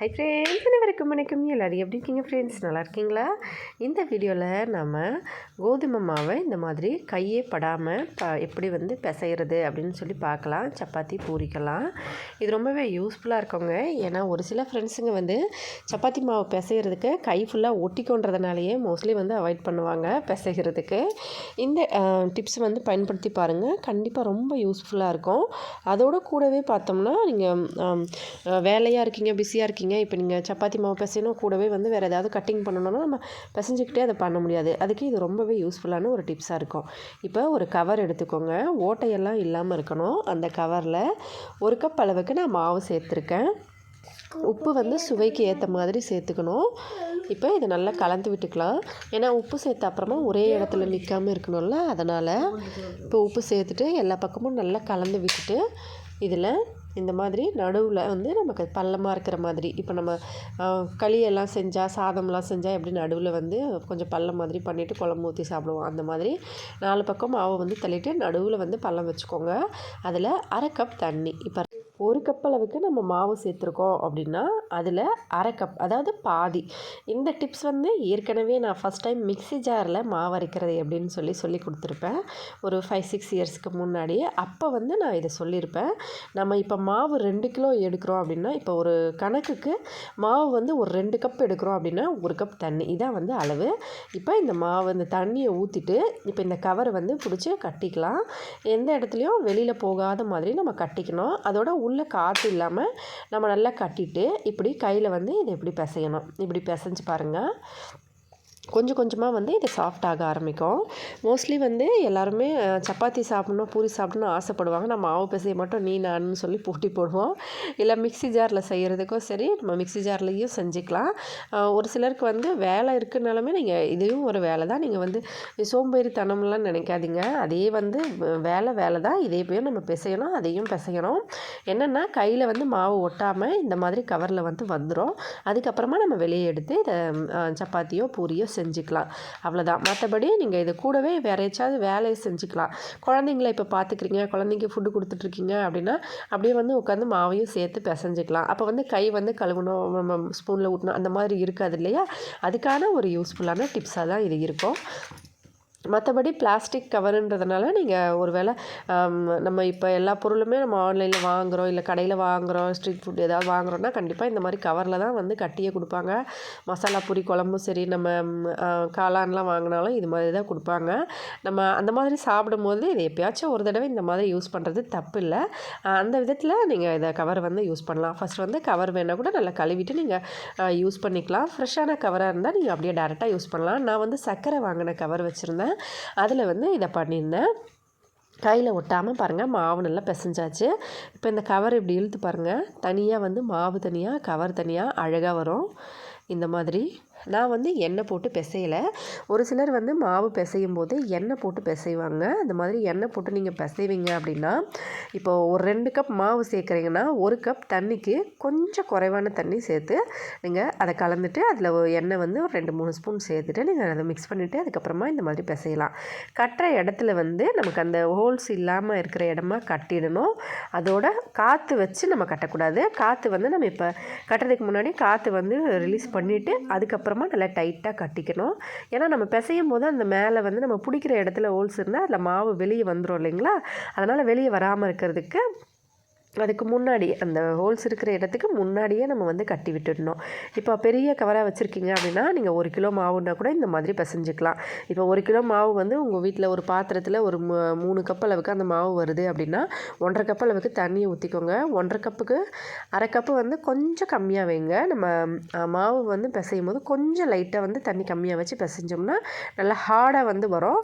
Hi friends அனைவருக்கும் வணக்கம். எல்லோரும் எப்படி இருக்கீங்க ஃப்ரெண்ட்ஸ் நல்லா இருக்கீங்களா? இந்த வீடியோவில் நம்ம கோதுமை மாவை இந்த மாதிரி கையே படாமல் ப எப்படி வந்து பிசைகிறது அப்படின்னு சொல்லி பார்க்கலாம். சப்பாத்தி பூரிக்கலாம். இது ரொம்பவே யூஸ்ஃபுல்லாக இருக்கவங்க ஏன்னா ஒரு சில ஃப்ரெண்ட்ஸுங்க வந்து சப்பாத்தி மாவு பிசைகிறதுக்கு கை ஃபுல்லாக ஒட்டிக்கொன்றதுனாலேயே மோஸ்ட்லி வந்து அவாய்ட் பண்ணுவாங்க பிசைகிறதுக்கு இந்த டிப்ஸ் வந்து பயன்படுத்தி பாருங்கள் கண்டிப்பாக ரொம்ப யூஸ்ஃபுல்லாக இருக்கும். அதோட கூடவே பார்த்தோம்னா நீங்கள் வேலையாக இருக்கீங்க பிஸியாக இருக்கீங்க இப்போ நீங்கள் சப்பாத்தி மாவு பிசையணும். கூடவே வந்து வேறு ஏதாவது கட்டிங் பண்ணணும்னா நம்ம பிசைஞ்சிக்கிட்டே அதை பண்ண முடியாது. அதுக்கு இது ரொம்பவே யூஸ்ஃபுல்லான ஒரு டிப்ஸாக இருக்கும். இப்போ ஒரு கவர் எடுத்துக்கோங்க. ஓட்டையெல்லாம் இல்லாமல் இருக்கணும். அந்த கவரில் ஒரு கப் அளவுக்கு நான் மாவு சேர்த்துருக்கேன். உப்பு வந்து சுவைக்கு ஏற்ற மாதிரி சேர்த்துக்கணும். இப்போ இதை நல்லா கலந்து விட்டுக்கலாம். ஏன்னா உப்பு சேர்த்த அப்புறமா ஒரே இடத்துல நிற்காமல் இருக்கணும்ல. அதனால் இப்போ உப்பு சேர்த்துட்டு எல்லா பக்கமும் நல்லா கலந்து விட்டுட்டு இதில் இந்த மாதிரி நடுவில் வந்து நமக்கு பள்ளமாக இருக்கிற மாதிரி. இப்போ நம்ம களியெல்லாம் செஞ்சால் சாதம்லாம் செஞ்சால் எப்படி நடுவில் வந்து கொஞ்சம் பள்ளம் மாதிரி பண்ணிவிட்டு குழம்பு ஊற்றி சாப்பிடுவோம். அந்த மாதிரி நாலு பக்கம் மாவை வந்து தள்ளிட்டு நடுவில் வந்து பள்ளம் வச்சுக்கோங்க. அதில் அரை கப் தண்ணி. இப்போ ஒரு கப் அளவுக்கு நம்ம மாவு சேர்த்துருக்கோம் அப்படின்னா அதில் அரை கப் அதாவது பாதி. இந்த டிப்ஸ் வந்து ஏற்கனவே நான் ஃபஸ்ட் டைம் மிக்சி ஜாரில் மாவு அரைக்கிறது எப்படின்னு சொல்லி சொல்லி கொடுத்துருப்பேன். ஒரு ஃபைவ் சிக்ஸ் இயர்ஸ்க்கு முன்னாடியே. அப்போ வந்து நான் இதை சொல்லியிருப்பேன். நம்ம இப்போ மாவு ரெண்டு கிலோ எடுக்கிறோம் அப்படின்னா இப்போ ஒரு கணக்குக்கு மாவு வந்து ஒரு ரெண்டு கப் எடுக்கிறோம் அப்படின்னா ஒரு கப் தண்ணி. இதான் வந்து அளவு. இப்போ இந்த மாவு இந்த தண்ணியை ஊற்றிட்டு இப்போ இந்த கவரை வந்து பிடிச்சி கட்டிக்கலாம். எந்த இடத்துலையும் வெளியில் போகாத மாதிரி நம்ம கட்டிக்கணும். அதோட உள்ளே காற்று இல்லாமல் நம்ம நல்லா கட்டிட்டு இப்படி கையில் வந்து இதை இப்படி பிசையணும்? இப்படி பிசைஞ்சு பாருங்கள் கொஞ்சம் கொஞ்சமாக வந்து இது சாஃப்ட் ஆக ஆரம்பிக்கும். மோஸ்ட்லி வந்து எல்லாருமே சப்பாத்தி சாப்பிட்ணும் பூரி சாப்பிட்ணும் ஆசைப்படுவாங்க. நம்ம மாவு பிசைய மட்டும் நீ நான் சொல்லி போட்டி போடுவோம். இல்லை மிக்சி ஜாரில் செய்கிறதுக்கும் சரி நம்ம மிக்சி ஜார்லேயும் செஞ்சுக்கலாம். ஒரு சிலருக்கு வந்து வேலை இருக்குனாலுமே நீங்கள் இதையும் ஒரு வேலை தான். நீங்கள் வந்து சோம்பேறித்தனம்லாம் நினைக்காதீங்க. அதே வந்து வேலை வேலை தான். இதே போய் நம்ம பிசையணும் அதையும் பிசையணும். என்னென்னா கையில் வந்து மாவு ஒட்டாமல் இந்த மாதிரி கவரில் வந்து வந்துடும் அதுக்கப்புறமா நம்ம வெளியே எடுத்து இதை சப்பாத்தியோ பூரியோ செஞ்சுக்கலாம். அவ்வளோதான் மற்றபடி நீங்கள் இது கூடவே வேறு ஏதாச்சும் வேலையை செஞ்சுக்கலாம். குழந்தைங்கள இப்போ பார்த்துக்கிறீங்க குழந்தைங்க ஃபுட்டு கொடுத்துட்ருக்கீங்க அப்படின்னா அப்படியே வந்து உட்காந்து மாவையும் சேர்த்து பிசைஞ்சிக்கலாம். அப்போ வந்து கை வந்து கழுவணும் நம்ம ஸ்பூனில் ஊட்டணும் அந்த மாதிரி இருக்காது இல்லையா? அதுக்கான ஒரு யூஸ்ஃபுல்லான டிப்ஸாக தான் இது இருக்கும். மற்றபடி பிளாஸ்டிக் கவருன்றதுனால நீங்கள் ஒரு வேளை நம்ம இப்போ எல்லா பொருளுமே நம்ம ஆன்லைனில் வாங்குகிறோம் இல்லை கடையில் வாங்குகிறோம் ஸ்ட்ரீட் ஃபுட் ஏதாவது வாங்குகிறோன்னா கண்டிப்பாக இந்த மாதிரி கவரில் தான் வந்து கட்டியே கொடுப்பாங்க. மசாலா பொரி குழம்பும் சரி நம்ம காளான்லாம் வாங்கினாலும் இது மாதிரி தான் கொடுப்பாங்க. நம்ம அந்த மாதிரி சாப்பிடும்போது இது எப்பயாச்சும் ஒரு தடவை இந்த மாதிரி யூஸ் பண்ணுறது தப்பு இல்லை. அந்த விதத்தில் நீங்கள் இதை கவர் வந்து யூஸ் பண்ணலாம். ஃபஸ்ட் வந்து கவர் வேணால் கூட நல்லா கழுவிட்டு நீங்கள் யூஸ் பண்ணிக்கலாம். ஃப்ரெஷ்ஷான கவராக இருந்தால் நீங்கள் அப்படியே டேரெக்டாக யூஸ் பண்ணலாம். நான் வந்து சர்க்கரை வாங்கின கவர் வச்சுருந்தேன். அதில் வந்து இதை பண்ணியிருந்தேன் கையில் ஒட்டாமல் பாருங்கள் மாவு நல்லா பிசைஞ்சாச்சு. இப்போ இந்த கவர் இப்படி இழுத்து பாருங்கள் தனியாக வந்து மாவு தனியாக கவர் தனியாக அழகாக வரும். இந்த மாதிரி. நான் வந்து எண்ணெய் போட்டு பிசையலை. ஒரு சிலர் வந்து மாவு பிசையும் போது எண்ணெய் போட்டு பிசைவாங்க. அந்த மாதிரி எண்ணெய் போட்டு நீங்கள் பிசைவீங்க அப்படின்னா இப்போது ஒரு ரெண்டு கப் மாவு சேர்க்குறீங்கன்னா ஒரு கப் தண்ணிக்கு கொஞ்சம் குறைவான தண்ணி சேர்த்து நீங்கள் அதை கலந்துட்டு அதில் எண்ணெய் வந்து ஒரு ரெண்டு மூணு ஸ்பூன் சேர்த்துட்டு நீங்கள் அதை மிக்ஸ் பண்ணிவிட்டு அதுக்கப்புறமா இந்த மாதிரி பிசையலாம். கட்டுற இடத்துல வந்து நமக்கு அந்த ஹோல்ஸ் இல்லாமல் இருக்கிற இடமா கட்டிடணும். அதோட காற்று வச்சு நம்ம கட்டக்கூடாது. காற்று வந்து நம்ம இப்போ கட்டுறதுக்கு முன்னாடி காற்று வந்து ரிலீஸ் பண்ணிவிட்டு அதுக்கப்புறம் அப்புறமா நல்லா டைட்டாக கட்டிக்கணும். ஏன்னா நம்ம பிசையும் போது அந்த மேலே வந்து நம்ம பிடிக்கிற இடத்துல ஹோல்ஸ் இருந்தால் அதில் மாவு வெளியே வந்துடும் இல்லைங்களா? அதனால் வெளியே வராமல் இருக்கிறதுக்கு அதுக்கு முன்னாடி அந்த ஹோல்ஸ் இருக்கிற இடத்துக்கு முன்னாடியே நம்ம வந்து கட்டி விட்டுடணும். இப்போ பெரிய கவராக வச்சுருக்கீங்க அப்படின்னா நீங்கள் ஒரு கிலோ மாவுன்னா கூட இந்த மாதிரி பிசைஞ்சிக்கலாம். இப்போ ஒரு கிலோ மாவு வந்து உங்கள் வீட்டில் ஒரு பாத்திரத்தில் ஒரு மூணு கப் அளவுக்கு அந்த மாவு வருது அப்படின்னா ஒன்றரை கப் அளவுக்கு தண்ணியை ஊற்றிக்கோங்க ஒன்றரை கப்புக்கு அரை கப்பு வந்து கொஞ்சம் கம்மியாக வைங்க. நம்ம மாவு வந்து பிசையும் போது கொஞ்சம் லைட்டாக வந்து தண்ணி கம்மியாக வச்சு பிசைஞ்சோம்னா நல்லா ஹார்டாக வந்து வரும்.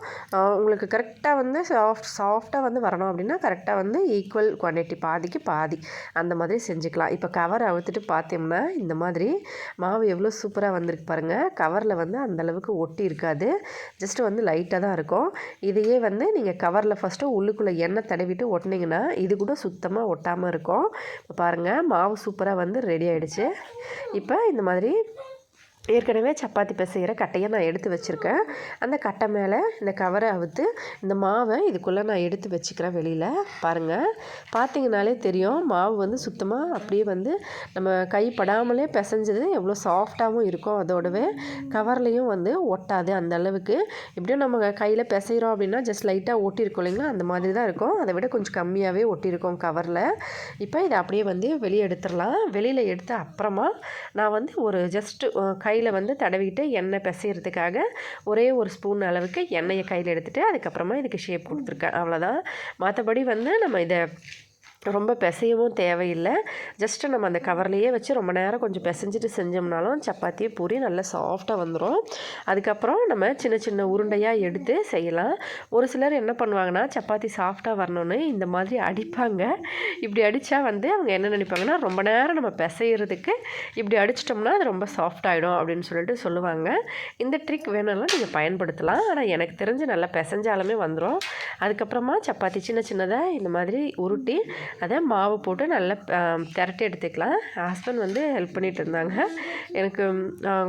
உங்களுக்கு கரெக்டாக வந்து சாஃப்ட் சாஃப்டாக வந்து வரணும் அப்படின்னா கரெக்டாக வந்து ஈக்குவல் குவான்டிட்டி பாதிக்கு பாதி. அந்த மாதிரி செஞ்சுக்கலாம். இப்போ கவர் அழுத்துட்டு பார்த்தோம்னா இந்த மாதிரி மாவு எவ்வளோ சூப்பராக வந்திருக்கு பாருங்கள் கவரில் வந்து அந்தளவுக்கு ஒட்டி இருக்காது. ஜஸ்ட்டு வந்து லைட்டாக தான் இருக்கும். இதையே வந்து நீங்கள் கவரில் ஃபஸ்ட்டு உள்ளுக்குள்ளே எண்ணெய் தடவிட்டு ஒட்டினீங்கன்னா இது கூட சுத்தமாக ஒட்டாமல் இருக்கும். இப்போ பாருங்கள் மாவு சூப்பராக வந்து ரெடி ஆகிடுச்சு இப்போ இந்த மாதிரி ஏற்கனவே சப்பாத்தி பிசைகிற கட்டையை நான் எடுத்து வச்சுருக்கேன். அந்த கட்டை மேலே இந்த கவரை அவுத்து இந்த மாவை இதுக்குள்ளே நான் எடுத்து வச்சுக்கிறேன் வெளியில். பாருங்கள் பார்த்தீங்கனாலே தெரியும் மாவு வந்து சுத்தமாக அப்படியே வந்து நம்ம கை படாமலே பிசைஞ்சது எவ்வளோ சாஃப்டாகவும் இருக்கும் அதோடவே கவர்லேயும் வந்து ஒட்டாது. அந்த அளவுக்கு எப்படியும் நம்ம கையில் பிசைகிறோம் அப்படின்னா ஜஸ்ட் லைட்டாக ஒட்டியிருக்கோம் இல்லைங்களா? அந்த மாதிரி தான் இருக்கும். அதை விட கொஞ்சம் கம்மியாகவே ஒட்டியிருக்கோம் கவரில். இப்போ இதை அப்படியே வந்து வெளியே எடுத்துடலாம். வெளியில் எடுத்த அப்புறமா நான் வந்து ஒரு ஜஸ்ட்டு கை கையில் வந்து தடவிட்டு எண்ணெய் பிசைகிறதுக்காக ஒரே ஒரு ஸ்பூன் அளவுக்கு எண்ணெயை கையில் எடுத்துகிட்டு அதுக்கப்புறமா இதுக்கு ஷேப் கொடுத்துருக்கேன். அவ்வளோதான் மற்றபடி வந்து நம்ம இதை ரொம்ப பிசையவும் தேவையில்லை. ஜஸ்ட்டு நம்ம அந்த கவர்லேயே வச்சு ரொம்ப நேரம் கொஞ்சம் பிசைஞ்சிட்டு செஞ்சோம்னாலும் சப்பாத்தி பூரி நல்லா சாஃப்டாக வந்துடும் அதுக்கப்புறம் நம்ம சின்ன சின்ன உருண்டையாக எடுத்து செய்யலாம். ஒரு சிலர் என்ன பண்ணுவாங்கன்னா சப்பாத்தி சாஃப்டாக வரணும்னு இந்த மாதிரி அடிப்பாங்க. இப்படி அடித்தா வந்து அவங்க என்ன நினைப்பாங்கன்னா ரொம்ப நேரம் நம்ம பிசைகிறதுக்கு இப்படி அடிச்சிட்டோம்னா அது ரொம்ப சாஃப்ட் ஆகிடும் அப்படின்னு சொல்லிட்டு சொல்லுவாங்க. இந்த ட்ரிக் வேணும்னா நீங்கள் பயன்படுத்தலாம். ஆனால் எனக்கு தெரிஞ்சு நல்லா பிசைஞ்சாலுமே வந்துடும் அதுக்கப்புறமா சப்பாத்தி சின்ன சின்னதாக இந்த மாதிரி உருட்டி அதை மாவு போட்டு நல்லா திரட்டி எடுத்துக்கலாம். ஹஸ்பண்ட் வந்து ஹெல்ப் பண்ணிகிட்டு இருந்தாங்க. எனக்கு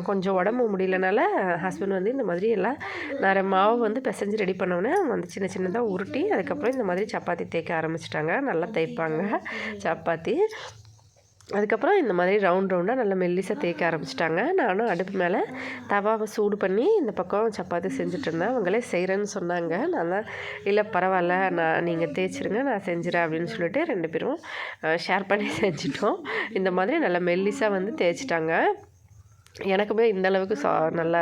கொஞ்சம் உடம்பு முடியலனால ஹஸ்பண்ட் வந்து இந்த மாதிரி எல்லாம் நிறைய மாவு வந்து பிசைஞ்சு ரெடி பண்ணோன்னே வந்து சின்ன சின்னதாக உருட்டி அதுக்கப்புறம் இந்த மாதிரி சப்பாத்தி தேய்க்க ஆரம்பிச்சிட்டாங்க. நல்லா தைப்பாங்க சப்பாத்தி. அதுக்கப்புறம் இந்த மாதிரி ரவுண்ட் ரவுண்டாக நல்லா மெல்லிசாக தேய்க்க ஆரம்பிச்சிட்டாங்க. நானும் அடுப்பு மேலே தவாவை சூடு பண்ணி இந்த பக்கம் சப்பாத்தி செஞ்சுட்டு இருந்தேன். அவங்களே செய்கிறேன்னு சொன்னாங்க. நான் தான் இல்லை பரவாயில்ல நான் நீங்கள் தேய்ச்சிருங்க நான் செஞ்சுறேன் அப்படின்னு சொல்லிட்டு ரெண்டு பேரும் ஷேர் பண்ணி செஞ்சிட்டோம். இந்த மாதிரி நல்லா மெல்லிசாக வந்து தேய்ச்சிட்டாங்க. எனக்குமே இந்த அளவுக்கு சா நல்லா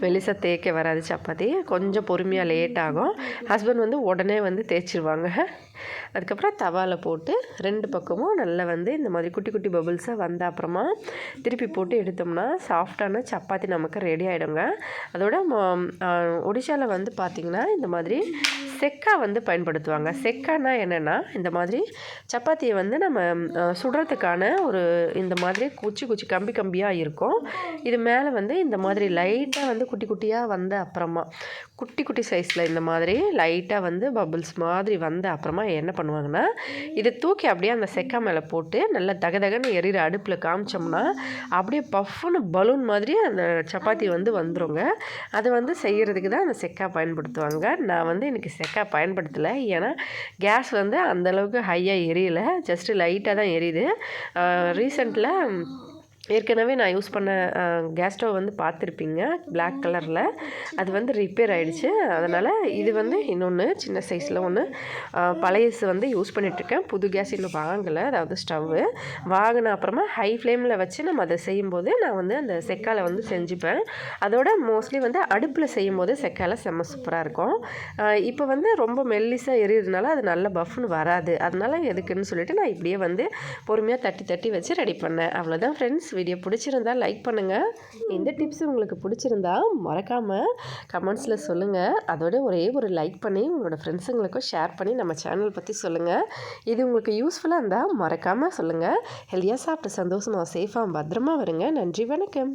மெலிசாக தேய்க்க வராது சப்பாத்தி. கொஞ்சம் பொறுமையாக லேட் ஆகும். ஹஸ்பண்ட் வந்து உடனே வந்து தேய்ச்சிருவாங்க. அதுக்கப்புறம் தவாவில் போட்டு ரெண்டு பக்கமும் நல்லா வந்து இந்த மாதிரி குட்டி குட்டி பபுள்ஸாக வந்த அப்புறமா திருப்பி போட்டு எடுத்தோம்னா சாஃப்டான சப்பாத்தி நமக்கு ரெடி ஆகிடுங்க அதோட ஒடிஷாவில் வந்து பார்த்திங்கன்னா இந்த மாதிரி செக்கா வந்து பயன்படுத்துவாங்க. செக்கானா என்னென்னா இந்த மாதிரி சப்பாத்தியை வந்து நம்ம சுடுறதுக்கான ஒரு இந்த மாதிரி குச்சி குச்சி கம்பி கம்பியாக இருக்கும். இது மேலே வந்து இந்த மாதிரி லைட்டாக வந்து குட்டி குட்டியாக வந்த அப்புறமா குட்டி குட்டி சைஸில் இந்த மாதிரி லைட்டாக வந்து பபுள்ஸ் மாதிரி வந்த அப்புறமா என்ன பண்ணுவாங்கன்னா இதை தூக்கி அப்படியே அந்த செக்கா மேலே போட்டு நல்லா தகதகன்னு எரியிற அடுப்பில் காமிச்சோம்னா அப்படியே பஃப்னு பலூன் மாதிரி அந்த சப்பாத்தி வந்து வந்துடுங்க அது வந்து செய்கிறதுக்கு தான் அந்த செக்கா பயன்படுத்துவாங்க. நான் வந்து எனக்கு செக்கா பயன்படுத்தலை. ஏன்னா கேஸ் வந்து அந்தளவுக்கு ஹையாக எரியலை. ஜஸ்ட்டு லைட்டாக தான் எரியுது. ரீசெண்டில் ஏற்கனவே நான் யூஸ் பண்ண கேஸ் ஸ்டவ் வந்து பார்த்துருப்பீங்க பிளாக் கலரில் அது வந்து ரிப்பேர் ஆகிடுச்சு அதனால் இது வந்து இன்னொன்று சின்ன சைஸில் ஒன்று பழையசு வந்து யூஸ் பண்ணிகிட்ருக்கேன் புது கேஸ் இன்னும் வாங்கலை அதாவது ஸ்டவ்வு வாங்கின அப்புறமா ஹை ஃப்ளேமில் வச்சு நம்ம அதை செய்யும்போது நான் வந்து அந்த செக்கால வந்து செஞ்சுப்பேன். அதோட மோஸ்ட்லி வந்து அடுப்பில் செய்யும்போது செக்கால செம்ம சூப்பராக இருக்கும். இப்போ வந்து ரொம்ப மெல்லிஸாக எரியறதுனால அது நல்ல பஃப்னு வராது. அதனால் எதுக்குன்னு சொல்லிட்டு நான் இப்படியே வந்து பொறுமையாக தட்டி தட்டி வச்சு ரெடி பண்ணேன். அவ்வளோதான் ஃப்ரெண்ட்ஸ் வீடியோ பிடிச்சிருந்தா லைக் பண்ணுங்கள் இந்த டிப்ஸ் உங்களுக்கு பிடிச்சிருந்தா மறக்காமல் கமெண்ட்ஸில் சொல்லுங்கள் அதோட ஒரே ஒரு லைக் பண்ணி உங்களோட ஃப்ரெண்ட்ஸுங்களுக்கும் ஷேர் பண்ணி நம்ம சேனல் பற்றி சொல்லுங்கள் இது உங்களுக்கு யூஸ்ஃபுல்லாக இருந்தால் மறக்காமல் சொல்லுங்கள் ஹெல்த்தியாக சாப்பிட்டு சந்தோஷமாக சேஃபாக பத்திரமா வருங்க. நன்றி வணக்கம்.